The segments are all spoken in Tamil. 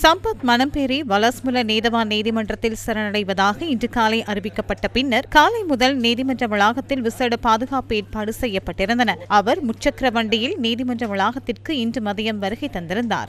சம்பத் மனம்பேரி வலஸ்முல நீதவான் நீதிமன்றத்தில் சரணடைவதாக இன்று காலை அறிவிக்கப்பட்ட பின்னர் காலை முதல் நீதிமன்ற வளாகத்தில் விசேட பாதுகாப்பு ஏற்பாடு செய்யப்பட்டிருந்தன. அவர் முச்சக்கர வண்டியில் நீதிமன்ற வளாகத்திற்கு இன்று மதியம் வருகை தந்திருந்தார்.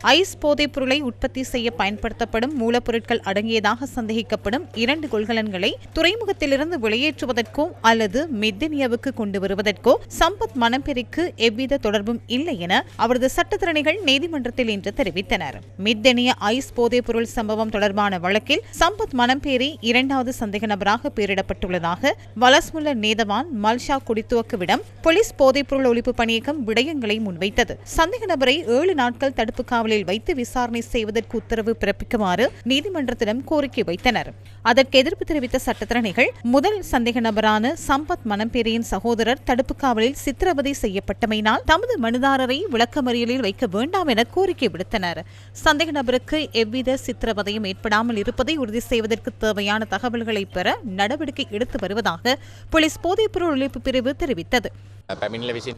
ஐஸ் போதைப் பொருளை உற்பத்தி செய்ய பயன்படுத்தப்படும் மூலப்பொருட்கள் அடங்கியதாக சந்தேகிக்கப்படும் இரண்டு கொள்கலன்களை துறைமுகத்திலிருந்து வெளியேற்றுவதற்கோ அல்லது மெத்தினியாவுக்கு கொண்டு வருவதற்கோ சம்பத் மனப்பெருக்கு எவ்வித தொடர்பும் இல்லை என அவரது சட்டத்திறனிகள் நீதிமன்றத்தில் இன்று தெரிவித்தனர். மித்தனிய ஐஸ் போதைப் பொருள் சம்பவம் தொடர்பான வழக்கில் சம்பத் மனம்பேரி இரண்டாவது சந்தேக நபராக பெயரிடப்பட்டுள்ளதாக வலஸ்முல்ல நேதவான் மல்ஷா குடித்துவக்குவிடம் போலீஸ் போதைப்பொருள் ஒழிப்பு பணியகம் விடயங்களை முன்வைத்தது. சந்தேக நபரை ஏழு நாட்கள் தடுப்பு காவலில் வைத்து விசாரணை செய்வதற்கு உத்தரவு பிறப்பிக்குமாறு நீதிமன்றத்திடம் கோரிக்கை வைத்தனர். அதற்கு எதிர்ப்பு தெரிவித்த சட்டத்திரணிகள் முதல் சந்தேக நபரான சம்பத் மணம்பேரியின் சகோதரர் தடுப்பு காவலில் சித்திரவதை செய்யப்பட்டமையினால் தமது மனுதாரரை விளக்கமறியலில் வைக்க வேண்டாம் என கோரிக்கை விடுத்தனர். சந்தேக நபருக்கு எவ்வித சித்திரவதையும் ஏற்படாமல் இருப்பதை உறுதி செய்வதற்கு தேவையான தகவல்களை பெற நடவடிக்கை எடுத்து வருவதாக போலீஸ் போதைப்பொருள் உழைப்பு பிரிவு தெரிவித்தது.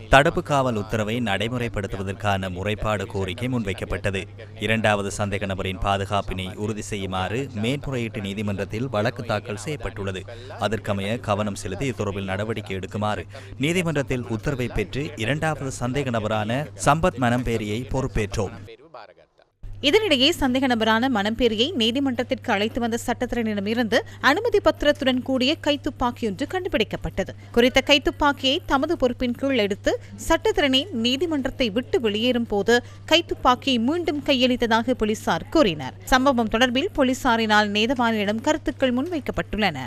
தடுப்பு காவல் உத்தரவை நடைமுறைப்படுத்துவதற்கான முறைப்பாடு கோரிக்கை முன்வைக்கப்பட்டது. இரண்டாவது சந்தேக நபரின் பாதுகாப்பினை உறுதி செய்யுமாறு மேன்முறையீட்டு நீதிமன்றத்தில் வழக்கு தாக்கல் செய்யப்பட்டுள்ளது. அதற்கமைய கவனம் செலுத்தி தொடர்பில் நடவடிக்கை எடுக்குமாறு நீதிமன்றத்தில் உத்தரவை பெற்று இரண்டாவது சந்தேக நபரான சம்பத் மனம்பேரியை பொறுப்பேற்றோம். இதனிடையே சந்தேக நபரான மணம்பேரியை நீதிமன்றத்திற்கு அழைத்து வந்த சட்டத்திறனிடமிருந்து அனுமதி பத்திரத்துடன் கூடிய கைத்துப்பாக்கி ஒன்று கண்டுபிடிக்கப்பட்டது. குறித்த கைத்துப்பாக்கியை தமது பொறுப்பின் கீழ் எடுத்து சட்டத்திறனை நீதிமன்றத்தை விட்டு வெளியேறும் போது கைத்துப்பாக்கியை மீண்டும் கையளித்ததாக போலீசார் கூறினர். சம்பவம் தொடர்பில் போலீசாரினால் நேதவானிடம் கருத்துக்கள் முன்வைக்கப்பட்டுள்ளன.